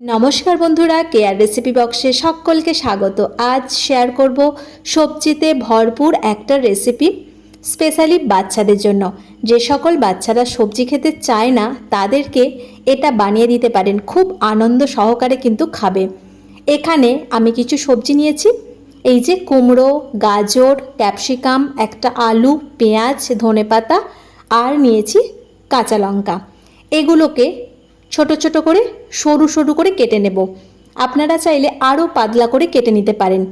নমস্কার বন্ধুরা care recipe বক্সে সকলকে স্বাগত। আজ শেয়ার করব সবজিতে ভরপুর একটা রেসিপি স্পেশালি বাচ্চাদের জন্য। যে সকল বাচ্চারা সবজি খেতে চায় না, তাদেরকে এটা বানিয়ে দিতে পারেন। খুব আনন্দ সহকারে কিন্তু খাবে। এখানে আমি কিছু সবজি নিয়েছি। এই যে কুমড়ো, গাজর, ক্যাপসিকাম, একটা আলু, পেঁয়াজ, ধনেপাতা, আর নিয়েছি কাঁচা লঙ্কা। এগুলোকে ছোট ছোট করে, সরু সরু করে কেটে নেব। আপনারা চাইলে আরও পাতলা করে কেটে নিতে পারেন।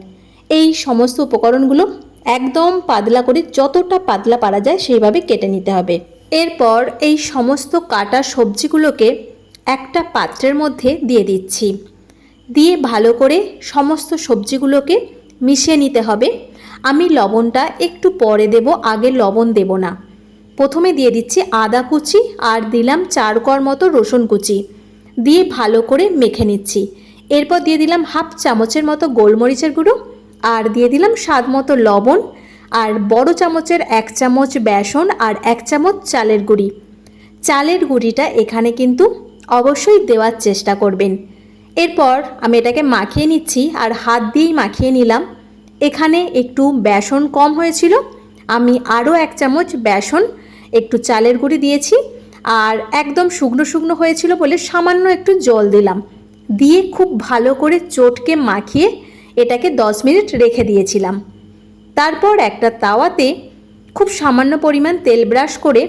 এই সমস্ত উপকরণগুলো একদম পাতলা করে যতটা পাতলা পারা যায় সেইভাবে কেটে নিতে হবে। এরপর এই সমস্ত কাটা সবজিগুলোকে একটা পাত্রের মধ্যে দিয়ে দিচ্ছি। দিয়ে ভালো করে সমস্ত সবজিগুলোকে মিশিয়ে নিতে হবে। আমি লবণটা একটু পরে দেব, আগে লবণ দেব না। প্রথমে দিয়ে দিচ্ছি আদা কুচি আর দিলাম চার কর মতো রসুন কুচি। দিয়ে ভালো করে মেখে নিচ্ছি। এরপর দিয়ে দিলাম হাফ চামচের মতো গোলমরিচের গুঁড়ো আর দিয়ে দিলাম স্বাদ মতো লবণ আর বড় চামচের এক চামচ বেসন আর এক চামচ চালের গুঁড়ি। চালের গুঁড়িটা এখানে কিন্তু অবশ্যই দেওয়ার চেষ্টা করবেন। এরপর আমি এটাকে মাখিয়ে নিচ্ছি আর হাত দিয়েই মাখিয়ে নিলাম। এখানে একটু বেসন কম হয়েছিল। আমি আরও এক চামচ বেসন একটু চালের গুঁড়ি দিয়েছি আর একদম শুকনো শুকনো হয়েছিল বলে সামান্য একটু জল দিলাম। দিয়ে খুব ভালো করে চটকে মাখিয়ে এটাকে দশ মিনিট রেখে দিয়েছিলাম। তারপর একটা তাওয়াতে খুব সামান্য পরিমাণ তেল ব্রাশ করে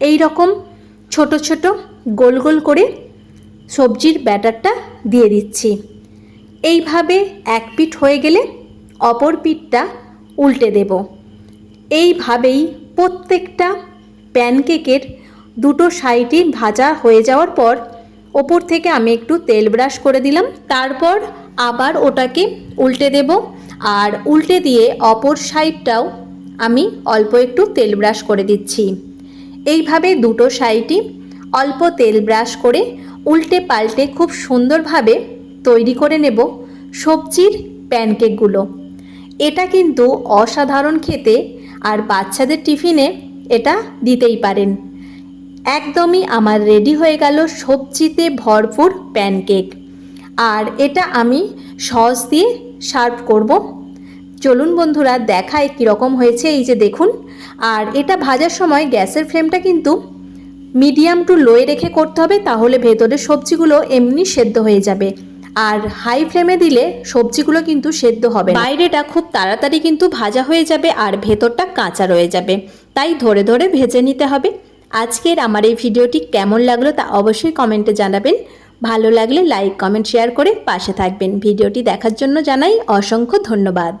এই রকম ছোট ছোট গোল গোল করে সবজির ব্যাটারটা দিয়ে দিচ্ছি। এইভাবে এক পিঠ হয়ে গেলে অপর পিঠটা উল্টে দেব। এইভাবেই প্রত্যেকটা প্যানকেকের দুটো সাইডই ভাজা হয়ে যাওয়ার পর ওপর থেকে আমি একটু তেল ব্রাশ করে দিলাম। তারপর আবার ওটাকে উল্টে দেব আর উল্টে দিয়ে অপর সাইডটাও আমি অল্প একটু তেল ব্রাশ করে দিচ্ছি। এইভাবে দুটো সাইডই অল্প তেল ব্রাশ করে উল্টে পাল্টে খুব সুন্দরভাবে তৈরি করে নেব সবজির প্যানকেকগুলো। এটা কিন্তু অসাধারণ খেতে আর বাচ্চাদের টিফিনে এটা দিতেই পারেন। একদমই আমার রেডি হয়ে গেল সবজিতে ভরপুর প্যানকেক। আর এটা আমি সস দিয়ে সার্ভ করব। চলুন বন্ধুরা দেখায় কীরকম হয়েছে। এই যে দেখুন, আর এটা ভাজার সময় গ্যাসের ফ্লেমটা কিন্তু মিডিয়াম টু লোয়ে রেখে করতে হবে, তাহলে ভেতরের সবজিগুলো এমনি সেদ্ধ হয়ে যাবে। আর হাই ফ্লেমে দিলে সবজিগুলো কিন্তু সেদ্ধ হবে বাইরেটা খুব তাড়াতাড়ি কিন্তু ভাজা হয়ে যাবে আর ভেতরটা কাঁচা রয়ে যাবে। তাই ধরে ধরে ভেজে নিতে হবে। আজকের আমার এই ভিডিওটি কেমন লাগল তা অবশ্যই কমেন্টে জানাবেন। ভালো লাগলে লাইক, কমেন্ট, শেয়ার করে পাশে থাকবেন। ভিডিওটি দেখার জন্য জানাই অসংখ্য ধন্যবাদ।